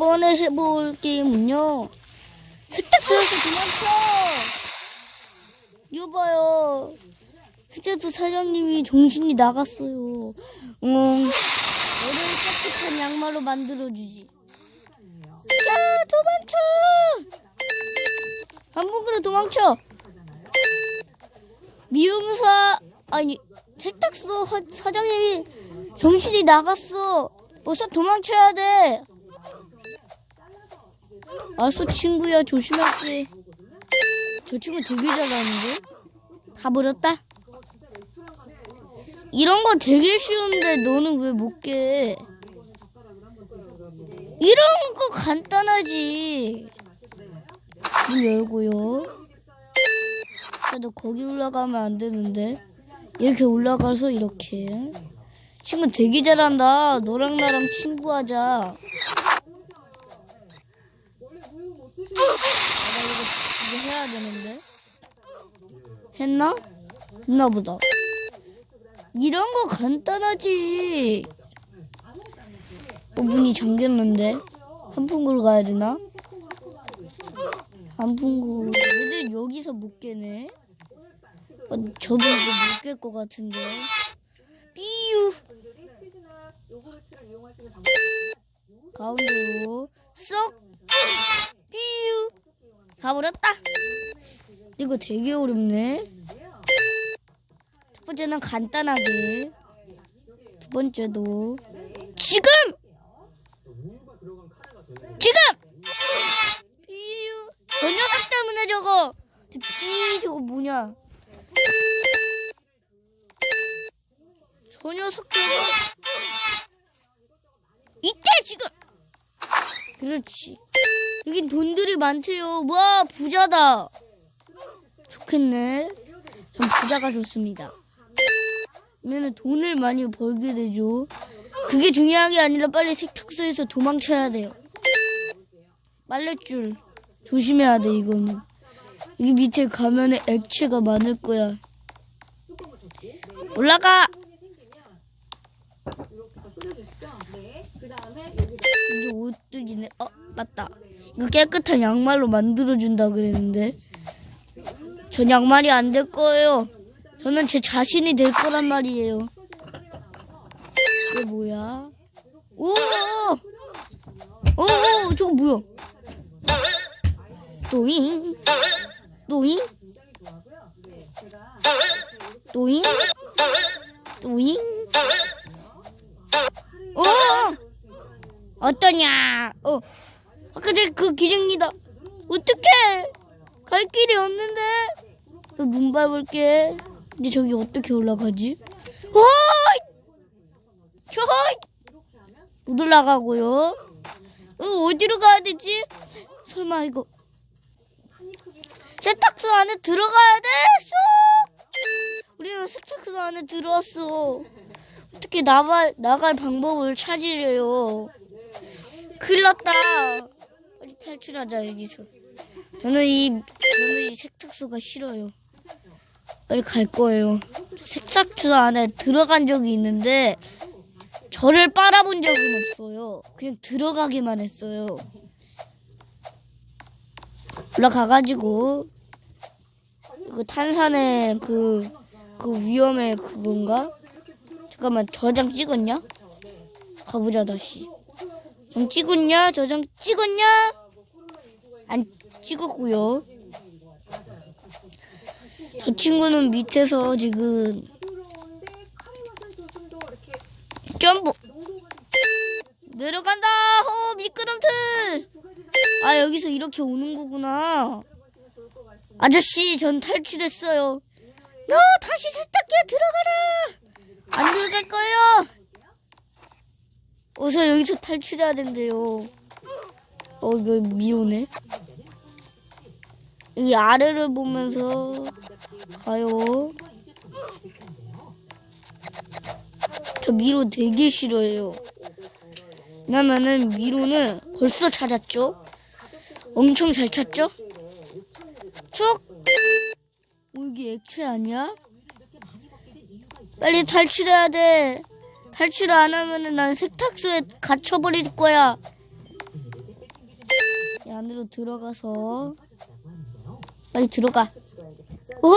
이번에 해볼 게임은요. 세탁소에서 도망쳐! 여봐요. 세탁소 사장님이 정신이 나갔어요. 응. 너를 깨끗한 양말로 만들어주지. 야, 도망쳐! 한국으로 도망쳐! 미용사, 아니, 세탁소 화- 사장님이 정신이 나갔어. 어서 도망쳐야 돼. 알았어, 친구야. 조심할게. 저 친구 되게 잘하는데? 다 버렸다? 이런 거 되게 쉬운데 너는 왜 못 깨? 이런 거 간단하지. 문 열고요. 그래도 거기 올라가면 안 되는데. 이렇게 올라가서 이렇게. 친구 되게 잘한다. 너랑 나랑 친구하자. 내가 이거, 되는데. 했나? 했나 보다. 이런 거 간단하지. 어, 문이 잠겼는데. 한풍구로 가야 되나? 한풍구. 얘들 여기서 못 깨네. 어, 저도 이거 못깰 것 같은데. 삐유. 가운데로 쏙. 삐유. 다 버렸다. 이거 되게 어렵네. 첫 번째는 간단하게. 두 번째도 지금. 지금. 삐유. 저 녀석 때문에 저거. 삐 저거 뭐냐? 저 녀석 저거. 이때 지금. 그렇지. 여긴 돈들이 많대요. 와 부자다. 좋겠네. 전 부자가 좋습니다. 그러면 돈을 많이 벌게 되죠. 그게 중요한 게 아니라 빨리 세탁소에서 도망쳐야 돼요. 빨랫줄 조심해야 돼 이거는. 여기 밑에 가면은 액체가 많을 거야. 올라가. 이게 옷들이네. 어 맞다. 이거 깨끗한 양말로 만들어준다 그랬는데. 전 양말이 안 될 거예요. 저는 제 자신이 될 거란 말이에요. 이게 뭐야? 오! 오! 오! 저거 뭐야? 또잉? 또잉? 또잉? 또잉? 오! 어떠냐? 어. 아까 제그 기증이다. 어떡해? 갈 길이 없는데? 너눈 밟을게. 근데 저기 어떻게 올라가지? 허이! 저못 올라가고요. 어, 어디로 가야 되지? 설마 이거 세탁소 안에 들어가야 돼? 쏙! 우리는 세탁소 안에 들어왔어. 어떻게 나갈 나갈 방법을 찾으래요. 큰일 났다. 빨리 탈출하자 여기서. 저는 이 저는 이 세탁소가 싫어요. 빨리 갈 거예요. 세탁소 안에 들어간 적이 있는데 저를 빨아본 적은 없어요. 그냥 들어가기만 했어요. 올라가가지고 그 탄산의 그, 그 위험의 그건가? 잠깐만 저장 찍었냐? 가보자 다시. 장 찍었냐? 저장 찍었냐? 안 찍었고요. 저 친구는 밑에서 지금 점프 내려간다. 호 미끄럼틀. 아 여기서 이렇게 오는 거구나. 아저씨 전 탈출했어요. 너 다시 세탁기에 들어가라. 안 들어갈 거예요. 어서 여기서 탈출해야 된대요. 어 이거 미로네. 여기 아래를 보면서 가요. 저 미로 되게 싫어해요. 왜냐면은 미로는 벌써 찾았죠? 엄청 잘 찾죠? 쭉! 어, 이게 액체 아니야? 빨리 탈출해야 돼. 탈출 안 하면은 난 세탁소에 갇혀버릴 거야. 이 안으로 들어가서 빨리 들어가. 오!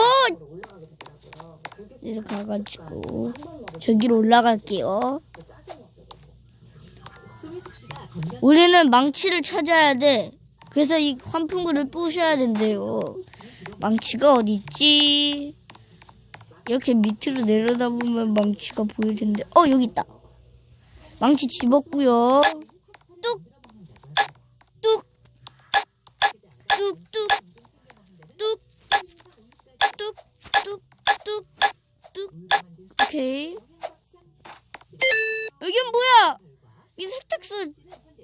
이렇게 가가지고 저기로 올라갈게요. 우리는 망치를 찾아야 돼. 그래서 이 환풍구를 부셔야 된대요. 망치가 어디 있지? 이렇게 밑으로 내려다 보면 망치가 보일 텐데. 어 여기 있다. 망치 집었고요. 뚝, 뚝, 뚝, 뚝, 뚝, 뚝, 뚝, 뚝, 뚝. 오케이. 여긴 뭐야? 이 세탁소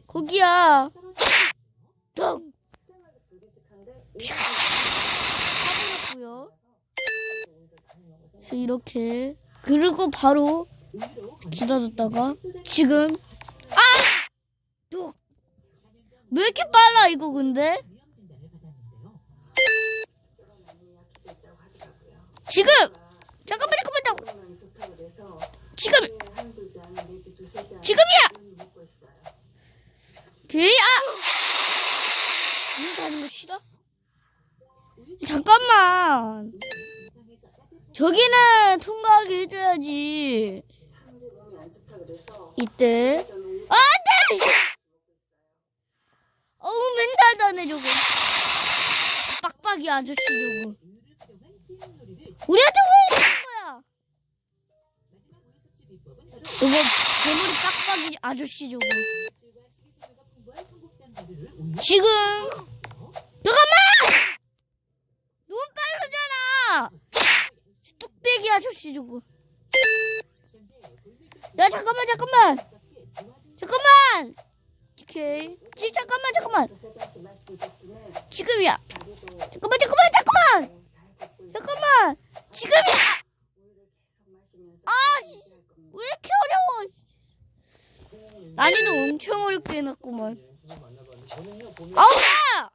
거기야. 덩. 사고났고요. 그래서 이렇게 그리고 바로 기다렸다가 지금 아! 또. 왜 이렇게 빨라 이거 근데? 지금 잠깐만 잠깐만 잠깐만 지금 지금이야 오케이 아 이거 하는 거 싫어? 잠깐만 저기는 통과하게 해줘야지. 이때. 아, 안 돼 어우 맨날 다네 저거. 빡빡이 아저씨 저거. 우리한테 왜 이러는 거야? 저거 대머리 빡빡이 아저씨 저거. 지금. 잠깐만! 빠르잖아! 뚝배기 아저씨 저거 야 잠깐만 잠깐만. 잠깐만. 오케이. 지 잠깐만 잠깐만. 지금이야. 잠깐만 잠깐만 잠깐만. 잠깐만. 지금이야. 아왜 이렇게 어려워? 난이도 엄청 어렵게 해놨구만. 아우야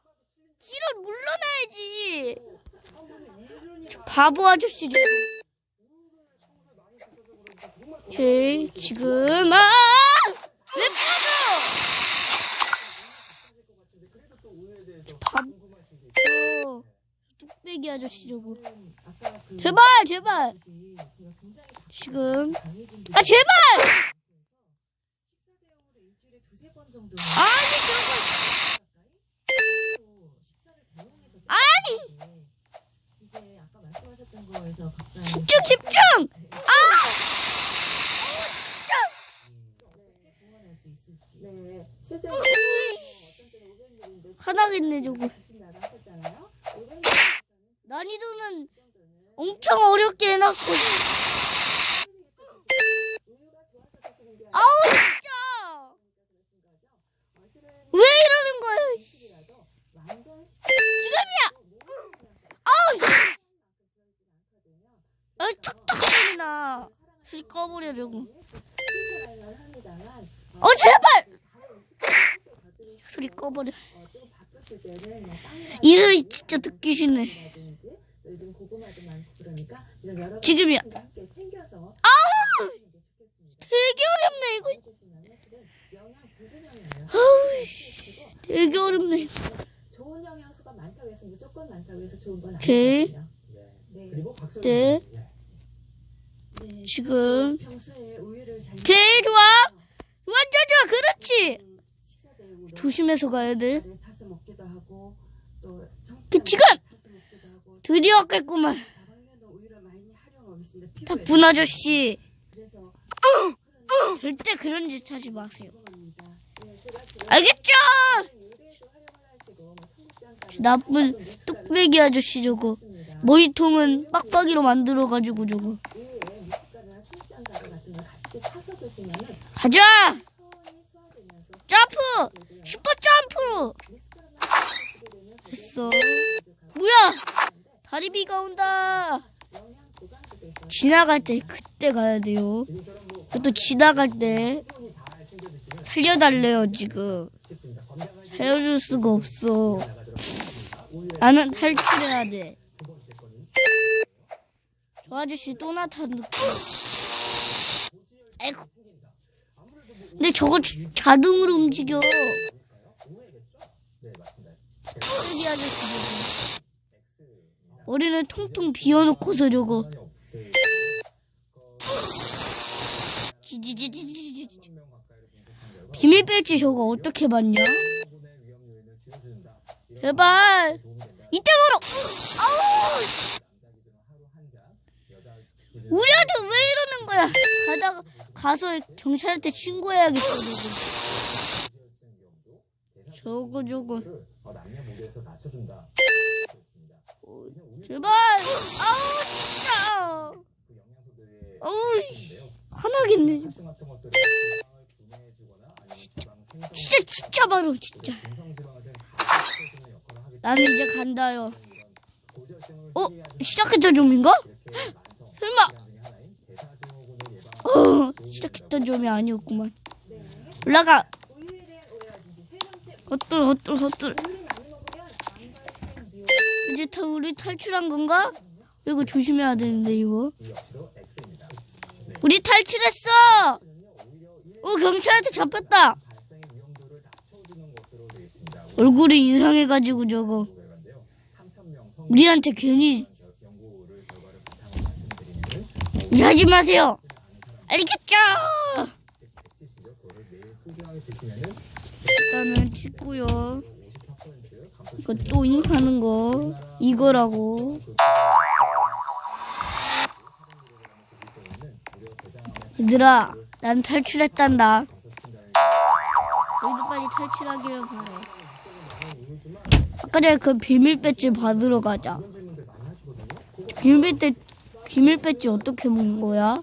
길을 물러나야지. 바보 아저씨 좀. 오케이 지금 아 왜 빠져 밥 어, 뚝배기 아저씨 저거 제발 제발! 지금. 아 제발! 아니 저거! 아니! 집중 집중! 어 수 있을지. 네, 실제로 어떤 때 500ml인데 하나겠네 저거. 난이도는 엄청 어렵게 해놨고. 아우 진짜. 왜 이러는 거야? 지금이야. 아우 아 탁탁 소리 나. 소리 꺼버려 저거. 어 제발! 소리 꺼버려. 이 소리 진짜 듣기 싫네. 지금이야. 아 되게 어렵네 이거. 아우, 되게 어렵네. 좋은 영양소가 많다고 해서 무조건 많다고 해서 좋은 건 네. 아니에요. 네. 네. 네. 지금. 제일 좋아. 완전 좋아. 그렇지. 조심해서 가야 돼. 그, 지금 드디어 깼구만. 닭분 아저씨. 절대 그런 짓 하지 마세요. 알겠죠? 나쁜 뚝배기 아저씨 저거. 머리통은 빡빡이로 만들어가지고 저거. 가자! 점프! 슈퍼 점프로! 했어. 뭐야! 다리비가 온다! 지나갈 때 그때 가야 돼요. 또 지나갈 때 살려달래요 지금. 살려줄 수가 없어. 나는 탈출해야 돼. 저 아저씨 또 나타났고. 에이 근데 저거 자동으로 움직여. 네, 쓰레기 통통 비워놓고서 저거. 비밀 배지 저거 어떻게 봤냐? 제발 이때바로 우리한테 왜 이러는 거야? 가다가 가서 경찰한테 신고해야겠어. 저거. 저거 어, 제발. 영양소들의 어우. 화나겠네. 진짜 진짜 바로 진짜. 나는 이제 간다요. 어 시작했던 좀인가? 설마. 어 시작했던 좀이 아니었구만. 네. 올라가. 먹으면 안발생 묘. 이제 다 우리 탈출한 건가? 이거 조심해야 되는데 이거. 우리 탈출했어. 어 경찰한테 잡혔다. 얼굴이 이상해가지고 저거. 결과인데요. 3,000명 성 우리한테 괜히 일하지 마세요. 알겠죠? 일단은 찍고요. 54% 감소 이거 또 인하는 거 이거라고. 얘들아, 난 탈출했단다. 너희도 빨리 탈출하기를 바래. 아까 전에 그 비밀 배지 받으러 가자. 비밀 배 비밀 배지 어떻게 먹는 거야?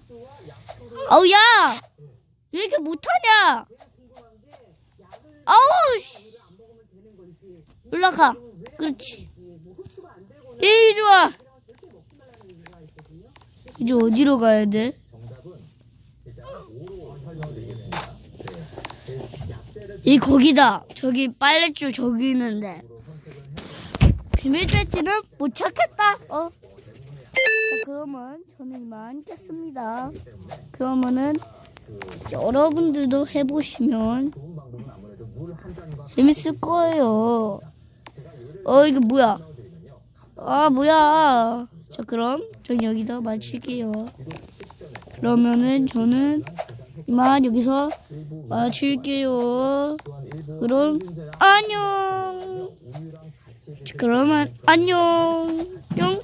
아우 야, 왜 이렇게 못하냐? 아우, 씨. 올라가. 그렇지. 제일 좋아. 이제 어디로 가야 돼? 정답은 일단 5로 설명드리겠습니다. 약재를 이 거기다. 저기 빨래줄 저기 있는데. 비밀 배지는 못 찾겠다. 어. 자, 그러면 저는 이만 깼습니다. 그러면은 여러분들도 해보시면 재밌을 거예요. 어 이거 뭐야? 아 뭐야? 자 그럼 전 여기서 마칠게요. 그러면은 저는 이만 여기서 마칠게요. 그럼 안녕. 그러면 안녕. 뿅.